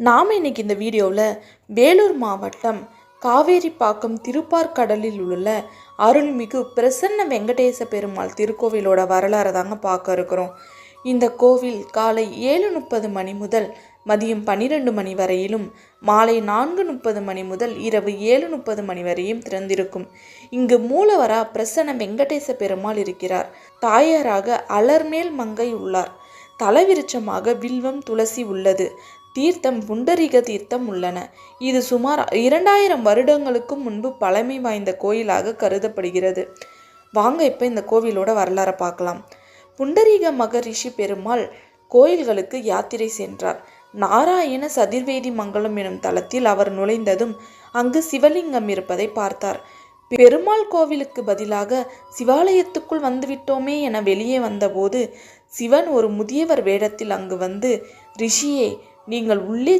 நாம் இன்னைக்கு இந்த வீடியோவில் வேலூர் மாவட்டம் காவேரிப்பாக்கம் திருப்பார்கடலில் உள்ள அருள்மிகு பிரசன்ன வெங்கடேச பெருமாள் திருக்கோவிலோட வரலாறை தாங்க பார்க்க இருக்கிறோம். இந்த கோவில் காலை ஏழு முப்பது மணி முதல் மதியம் பன்னிரெண்டு மணி வரையிலும் மாலை நான்கு முப்பது மணி முதல் இரவு ஏழு முப்பது மணி வரையும் திறந்திருக்கும். இங்கு மூலவரா பிரசன்ன வெங்கடேச பெருமாள் இருக்கிறார். தாயாராக அலர்மேல் மங்கை உள்ளார். தலவிருச்சமாக வில்வம் துளசி உள்ளது. தீர்த்தம் புண்டரிக தீர்த்தம் உள்ளன. இது சுமார் இரண்டாயிரம் வருடங்களுக்கு முன்பு பழமை வாய்ந்த கோயிலாக கருதப்படுகிறது. வாங்க இப்போ இந்த கோவிலோட வரலாறை பார்க்கலாம். புண்டரீக மகரிஷி பெருமாள் கோயில்களுக்கு யாத்திரை சென்றார். நாராயண சதிர்வேதி மங்கலம் எனும் தலத்தில் அவர் நுழைந்ததும் அங்கு சிவலிங்கம் இருப்பதை பார்த்தார். பெருமாள் கோவிலுக்கு பதிலாக சிவாலயத்துக்குள் வந்துவிட்டோமே என வெளியே வந்தபோது சிவன் ஒரு முதியவர் வேடத்தில் அங்கு வந்து ரிஷியே நீங்கள் உள்ளே